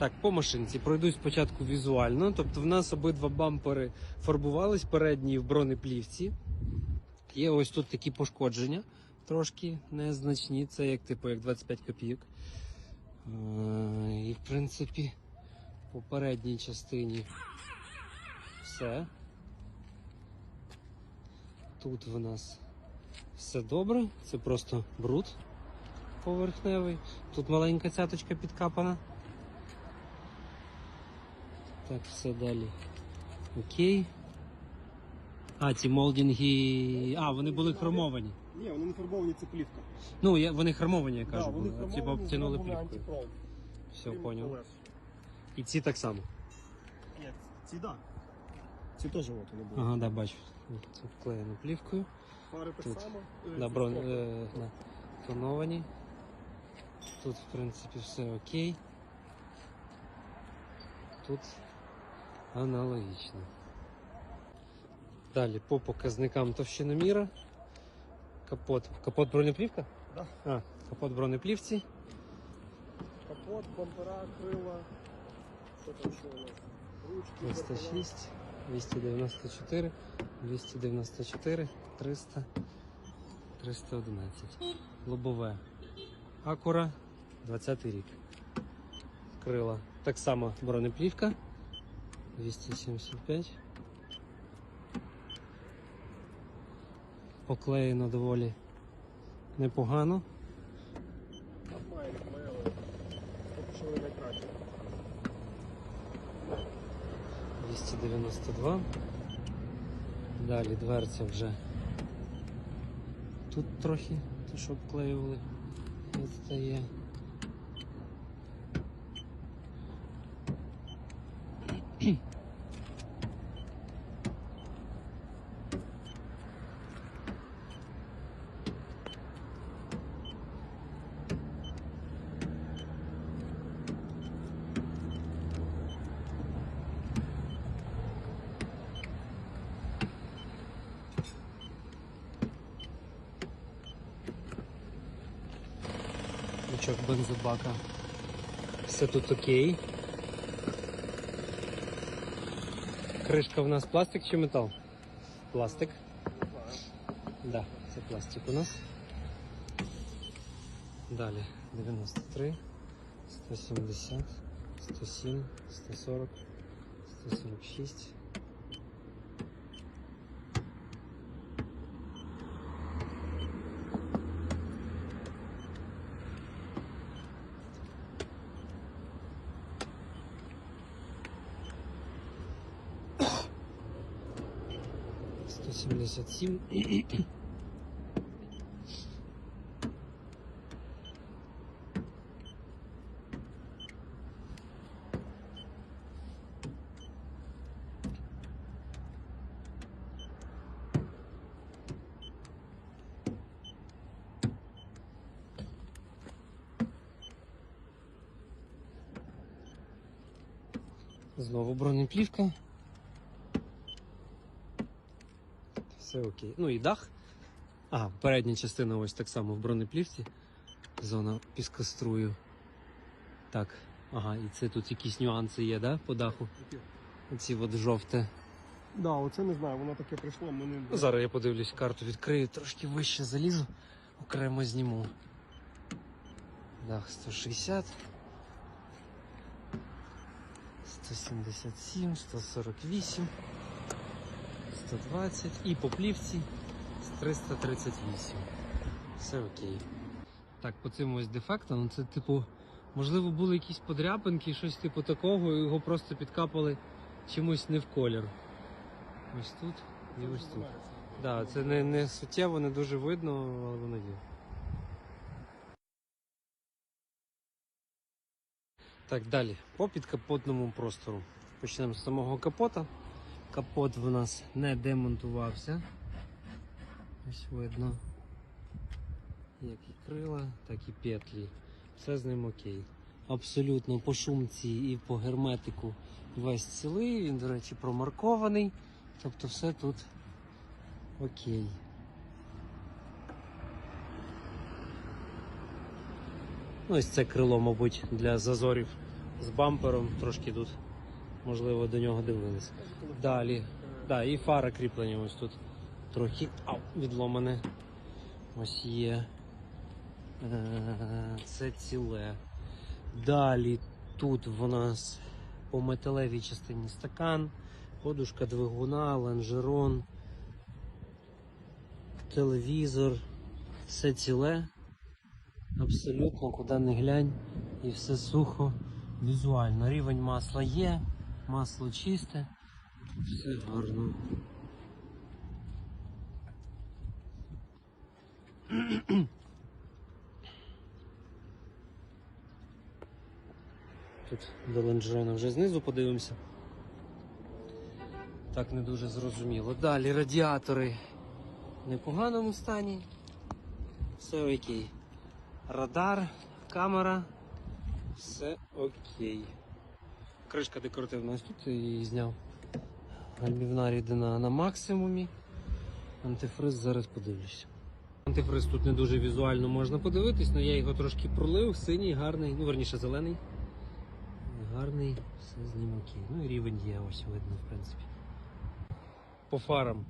Так, по машинці пройдусь спочатку візуально. Тобто в нас обидва бампери фарбувались передні в бронеплівці. Є ось тут такі пошкодження, трошки незначні, це як типу як 25 копійок. Е, І в принципі по передній частині все. Тут в нас все добре, це просто бруд поверхневий. Тут маленька цяточка підкапана. Так, все далі. Окей. А, ці молдинги. А, вони були хромовані. Ні, вони не фарбовані, це плівка. Ну, я, вони хромовані, я Да, кажу, були. а ці хромовані, обтянули плівкою. Все, поняв. І ці так само. Ні, ці да. Ці теж от вони були. Ага, да, бачу. Це вклеєно плівкою. Фари так Тут. само. е, ці брон... е, на тоновані. Тут, в принципі, все окей. Тут аналогічно. Далі по показникам товщиноміра. Капот. Капот бронеплівка? Да. А, капот бронеплівці. Капот, бампера, крила. Що там ще у нас? Ручки, зеркала. 306, 294, 294, 300, 311. Лобове. Акура, 20 рік. Крила. Так само бронеплівка. 275. Поклеєно доволі непогано. Що вони найкраще. 292. Далі дверця вже тут трохи, то що обклеювали, відстає. Лючок бензобака. Все тут окей. Кришка в нас пластик чи метал? Пластик. Да, це пластик у нас. Далі 93, 170, 107, 140, 146. Сто сімдесят сім. Знову бронеплівка. Все окей. Ну і дах. А, передня частина ось так само в бронеплівці. Зона піскострую. Так, ага, і це тут якісь нюанси є, да, по даху? Оці от жовте. Да, оце не знаю, воно таке прийшло, ми не... Ну, Зараз я подивлюсь карту, відкрию, трошки вище залізу, окремо зніму. Дах 160. 177, 148, 120 і по плівці з 338. Все окей. Так, по цим ось дефектам, ну, це типу, можливо, були якісь подряпинки, щось типу такого, і його просто підкапали чимось не в колір. Ось тут і ось тут. Да, це не, не суттєво, не дуже видно, але воно є. Так, далі. По підкапотному простору. Почнемо з самого капота. Капот в нас не демонтувався. Ось видно. Як і крила, так і петлі. Все з ним окей. Абсолютно по шумці і по герметику весь цілий. Він, до речі, промаркований. Тобто все тут окей. Ну, ось це крило, мабуть, для зазорів з бампером, трошки тут, можливо, до нього дивились. Далі. Да, і фара кріплення ось тут трохи ау, відломане. Ось є. Е, Це ціле. Далі тут в нас по металевій частині стакан, подушка двигуна, лонжерон, телевізор. Все ціле. Абсолютно куди не глянь і все сухо візуально. Рівень масла є, масло чисте, все гарно. Тут до лонжерона вже знизу подивимося. Так не дуже зрозуміло. Далі радіатори в непоганому стані. Все окей. Радар, камера, все окей. Кришка декоративна ось тут її зняв. Гальмівна рідина на максимумі. Антифриз зараз подивлюся. Антифриз тут не дуже візуально можна подивитись, але я його трошки пролив, синій, гарний, ну верніше зелений. Гарний, все з. Ну і рівень є, ось видно, в принципі. По фарам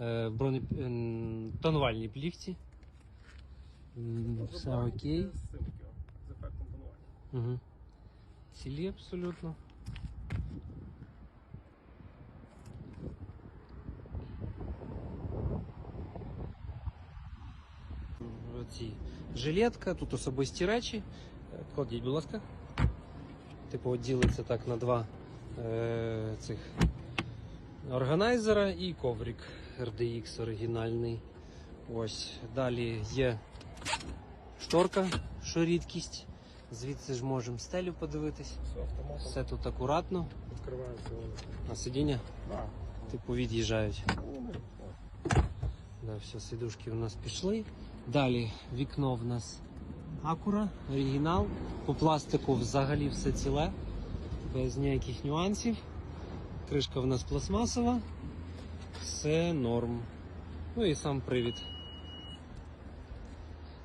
е, броне... е, тонувальній плівці. Все окей. З ефектом панування. Угу. Цілі абсолютно. Оці жилетка, тут особисті речі. Е, Кладіть, будь ласка. Типу ділиться так на два е, цих органайзера і коврик RDX оригінальний. Ось. Далі є шторка, що рідкість. Звідси ж можемо стелю подивитись. Все автоматом Все тут акуратно. відкривається. А сидіння, Да. типу, від'їжджають. Да, все, сидушки у нас пішли. Далі вікно в нас Акура, оригінал. По пластику взагалі все ціле, без ніяких нюансів. Кришка в нас пластмасова. Все норм. Ну і сам привід.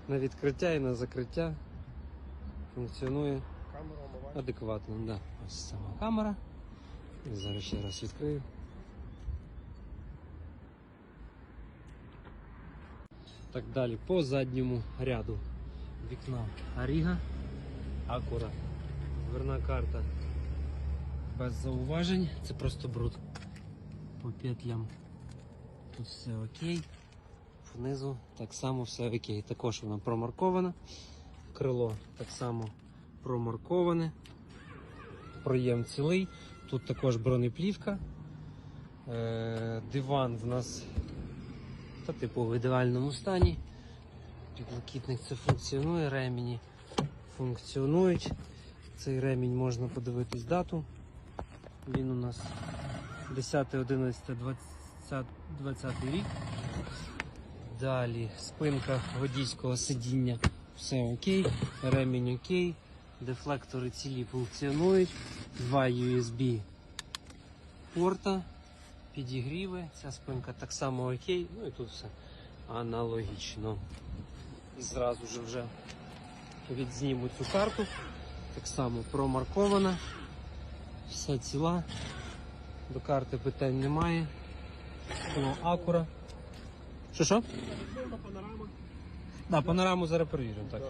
На відкриття і на закриття функціонує адекватно. Да. Ось сама камера. Зараз ще раз відкрию. Так далі, по задньому ряду вікна Аріга, Акура, дверна карта без зауважень, це просто бруд. По петлям тут все окей. Внизу так само все окей. Також вона промаркована. Крило так само промарковане. Проєм цілий. Тут також бронеплівка. Е, диван в нас та, типу, в ідеальному стані. Підлокітник це функціонує, ремені функціонують. Цей ремінь можна подивитись дату. Він у нас 10.11.20 рік. Далі спинка водійського сидіння. Все окей, ремінь окей, дефлектори цілі функціонують, два USB порта, підігріви, ця спинка так само окей, ну і тут все аналогічно. І зразу ж вже відзніму цю карту. Так само промаркована, все ціла, до карти питань немає. Скло акура. Що що? Панорама. Да, панораму зараз перевіримо. Так.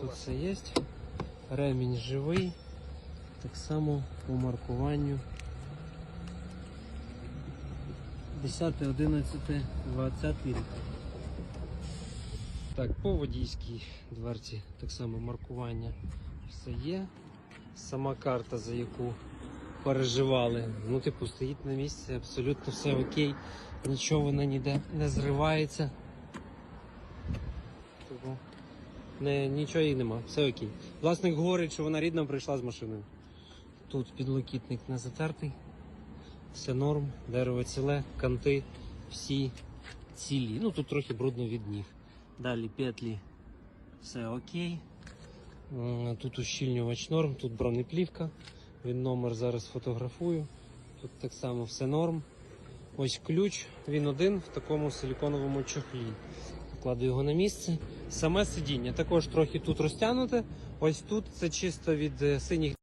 Тут все є. Ремінь живий. Так само по маркуванню. 10, 11, 20 рік. Так, по водійській дверці так само маркування все є. Сама карта, за яку переживали. Ну, типу, стоїть на місці, абсолютно все окей. Нічого вона ніде не зривається. Типу, не, нічого їй нема, все окей. Власник говорить, що вона рідна прийшла з машиною. Тут підлокітник не затертий, все норм, дерево ціле, канти всі цілі. Ну тут трохи брудно від ніг. Далі петлі все окей. Тут ущільнювач норм, тут бронеплівка. Він номер зараз фотографую. Тут так само все норм. Ось ключ, він один в такому силіконовому чохлі. Кладу його на місце. Саме сидіння також трохи тут розтягнуте, Ось тут це чисто від е, синіх